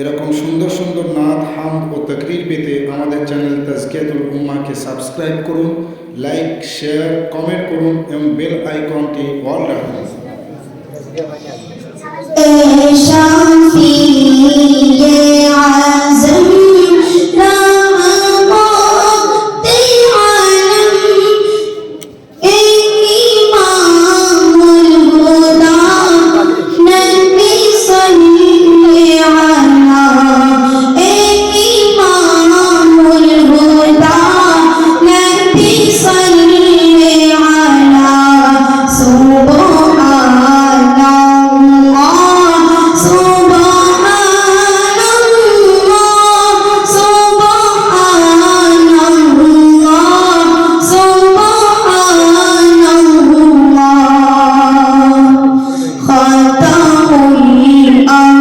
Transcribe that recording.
এরকম সুন্দর সুন্দর নাদ হাম ও তকরির পেতে আমাদের চ্যানেল তাজকিয়াতুল উম্মাকে সাবস্ক্রাইব করুন, লাইক, শেয়ার, কমেন্ট করুন এবং বেল আইকনটি অল রাখুন। الأرض